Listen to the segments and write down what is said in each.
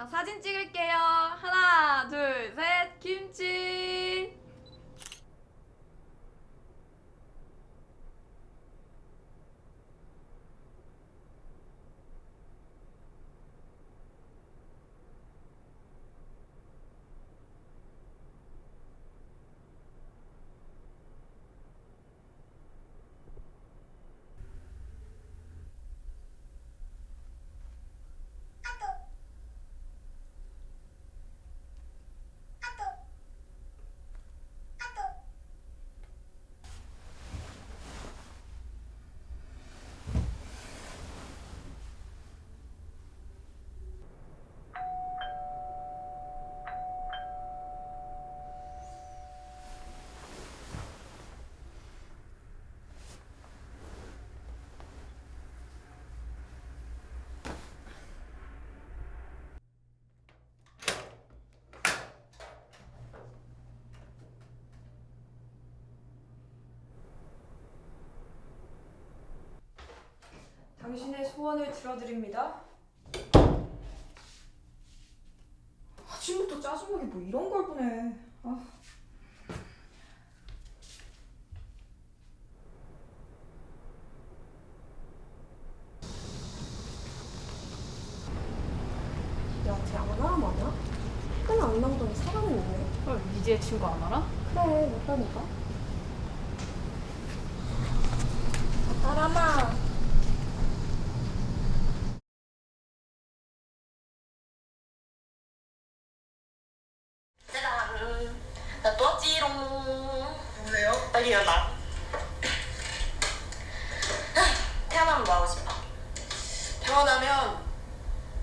자, 사진 찍을게요. 하나, 둘, 셋. 김치. 당신의 소원을 들어드립니다. 아침부터 짜증나게 뭐 이런 걸 보내. 아. 야, 쟤 아나 맞아? 학교는 안 나오더니 사람은 있네. 헐, 미지의 친구 안 알아? 그래, 맞다니까. 아람아. 짜잔 나 또 왔지롱 왜요? 빨리 일어나 태어나면 뭐 하고 싶어? 태어나면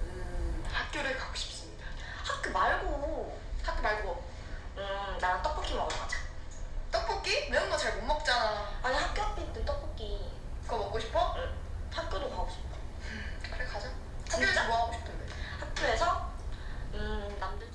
음, 학교를 가고 싶습니다. 학교 말고 학교 말고 음 나랑 떡볶이 먹으러 가자 떡볶이? 매운 거 잘 못 먹잖아. 아니 학교 앞에 있던 떡볶이 그거 먹고 싶어? 응 학교도 가고 싶어 그래 가자. 진짜? 학교에서 뭐 하고 싶은데? 학교에서 음 남들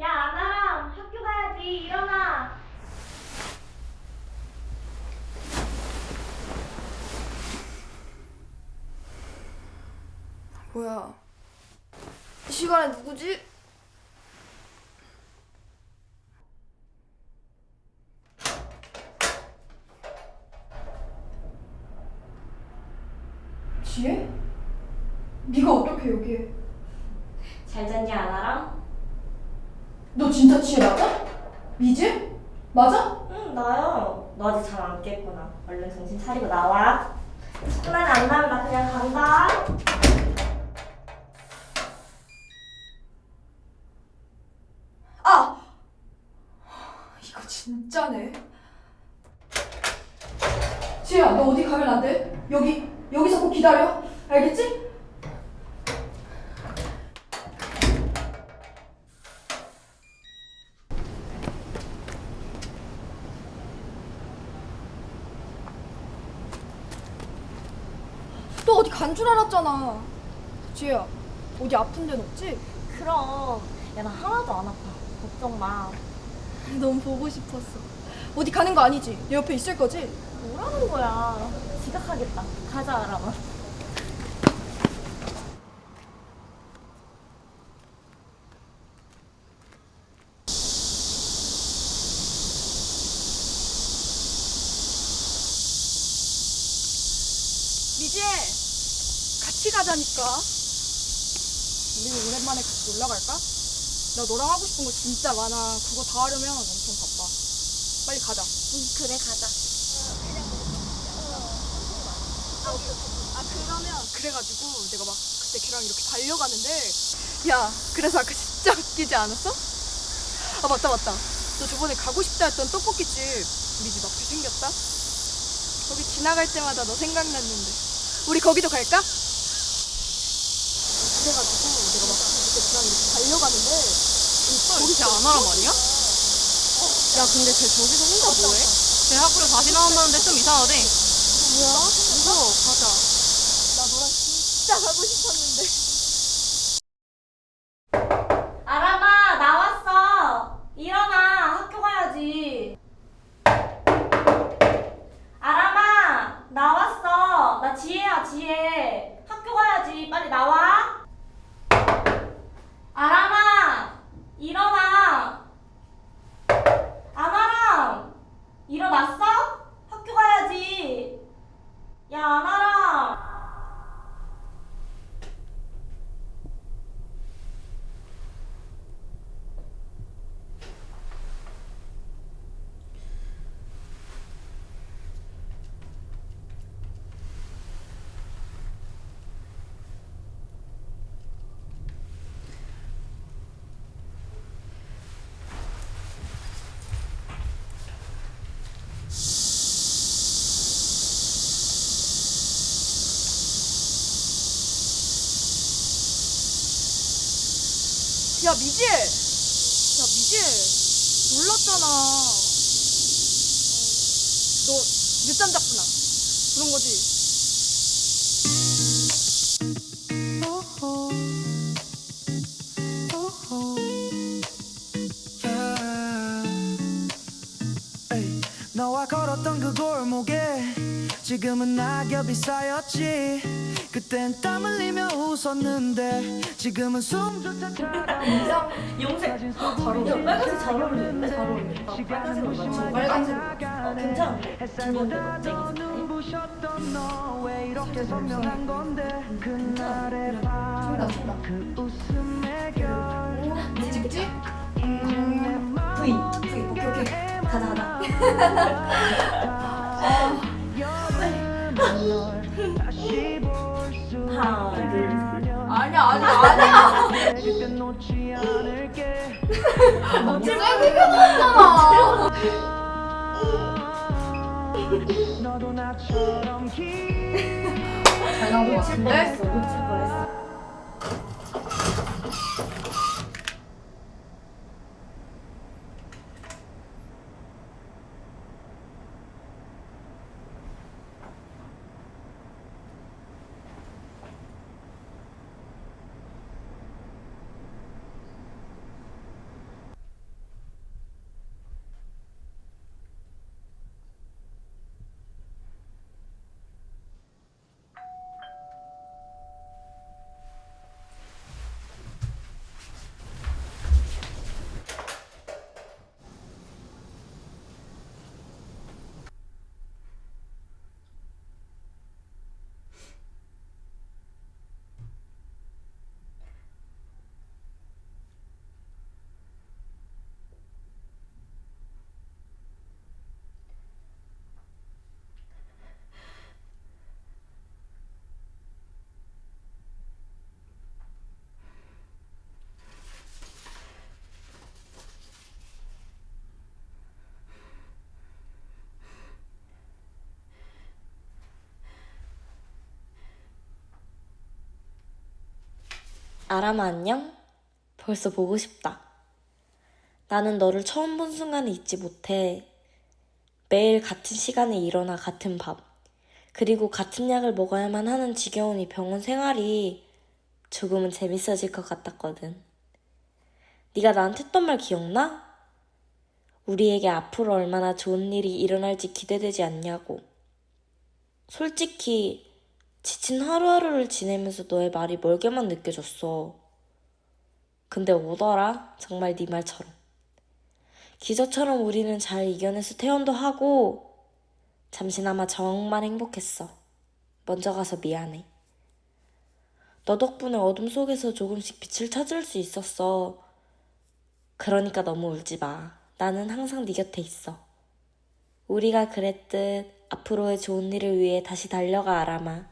야 아나람 학교 가야지 일어나 뭐야? 이 시간에 누구지? 지혜? 네가 어떻게 여기에? 잘 잤냐 아나람? 너 진짜 지혜 맞아? 미지? 맞아? 응 나요 너 아직 잠 안 깼구나 얼른 정신 차리고 나와 장난 안 나면 나 그냥 간다 아! 이거 진짜네. 지혜야, 너 어디 가면 안 돼? 여기, 여기서 꼭 기다려. 알겠지? 또 어디 간 줄 알았잖아. 지혜야, 어디 아픈 데는 없지? 그럼 야 나 하나도 안 아파 걱정 마 너무 보고 싶었어. 어디 가는 거 아니지? 내 옆에 있을 거지? 뭐라는 거야 지각하겠다 가자 아람아 미지혜, 같이 가자니까. 우리 오랜만에 같이 놀러 갈까? 나 너랑 하고 싶은 거 진짜 많아. 그거 다 하려면 엄청 바빠. 빨리 가자. 응 그래 가자 아 그러면 그래가지고 내가 막 그때 걔랑 이렇게 달려가는데 야 그래서 아까 진짜 웃기지 않았어? 아 맞다 맞다 너 저번에 가고 싶다 했던 떡볶이집 우리 집 앞에 생겼다 거기 지나갈 때마다 너 생각났는데 우리 거기도 갈까? 그래가지고 내가 막 그때 걔랑 이렇게 달려가는데 거기 쟤 아나람 아니야? 야 근데 쟤 저기서 혼자 뭐해? 제 학교로 다시 나온다는데 좀 이상하대. 뭐야? 무서워 가자 나 너랑 진짜 가고 싶었는데 아람아 나왔어 일어나 학교 가야지 아람아 나왔어 나 지혜야 지혜 학교 가야지 빨리 나와 아람아 일어나 아나람 일어났어? 학교 가야지 야 아나람 야 미지 야 미지 놀랐잖아. 너 늦잠 잤구나. 그런 거지? 너와 걸었던 그 골목에 지금은 낙엽이 쌓였지 그땐 땀 흘리며 웃었는데 지금은 숨조차 차가워 용색 잘 어울려 빨간색 잘 어울리는데? 잘 어울린다 빨간색 맞지? 빨간색. 어 괜찮은데? 멋쟁이 눈부셨던 너왜 이렇게 선명한 건데 그날의 춘다 밤 춘다 그 웃음의 결 찍찍 V. 오케이 오케이. 오케이 가자 가자. 볼수 하나 둘 아니야 아니야. 아니야 나처럼 길 잘 나온 것 같은데? 놓칠 뻔했어 아람아 안녕? 벌써 보고 싶다. 나는 너를 처음 본 순간을 잊지 못해. 매일 같은 시간에 일어나 같은 밥, 그리고 같은 약을 먹어야만 하는 지겨운 이 병원 생활이 조금은 재밌어질 것 같았거든. 네가 나한테 했던 말 기억나? 우리에게 앞으로 얼마나 좋은 일이 일어날지 기대되지 않냐고. 솔직히 지친 하루하루를 지내면서 너의 말이 멀게만 느껴졌어. 근데 오더라. 정말 네 말처럼. 기적처럼 우리는 잘 이겨내서 퇴원도 하고 잠시나마 정말 행복했어. 먼저 가서 미안해. 너 덕분에 어둠 속에서 조금씩 빛을 찾을 수 있었어. 그러니까 너무 울지 마. 나는 항상 네 곁에 있어. 우리가 그랬듯 앞으로의 좋은 일을 위해 다시 달려가 아람아.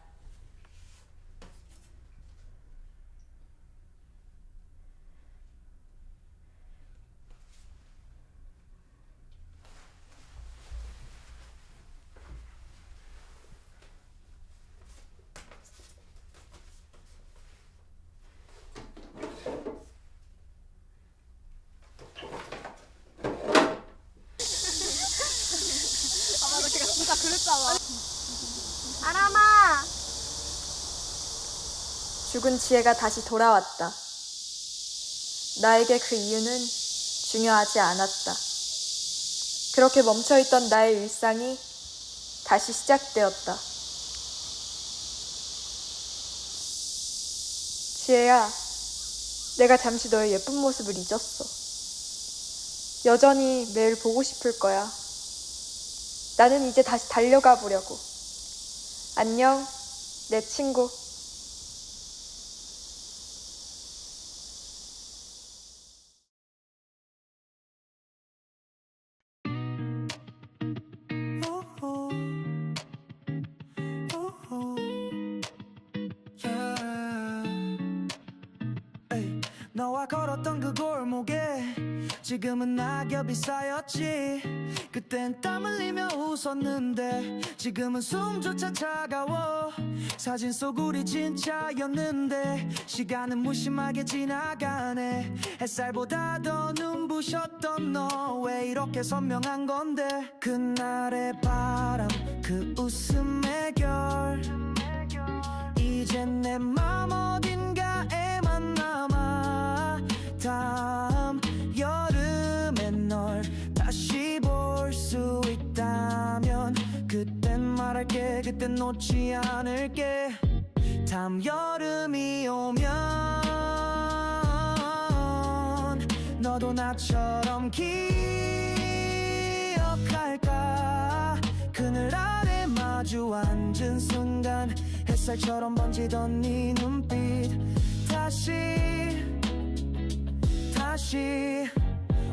아 맞아 걔가 진짜 그랬잖아 아람아 죽은 지혜가 다시 돌아왔다. 나에게 그 이유는 중요하지 않았다. 그렇게 멈춰있던 나의 일상이 다시 시작되었다. 지혜야, 내가 잠시 너의 예쁜 모습을 잊었어. 여전히 매일 보고 싶을 거야. 나는 이제 다시 달려가 보려고. 안녕, 내 친구. 지금은 낙엽이 쌓였지. 그땐 땀 흘리며 웃었는데 지금은 숨조차 차가워. 사진 속 우리 진짜였는데 시간은 무심하게 지나가네. 햇살보다 더 눈부셨던 너 왜 이렇게 선명한 건데? 그날의 바람 그 웃음의 결. 이젠 내맘 어딘 그땐 놓지 않을게. 다음 여름이 오면 너도 나처럼 기억할까? 그늘 아래 마주 앉은 순간 햇살처럼 번지던 네 눈빛. 다시 다시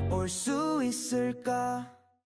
올 수 있을까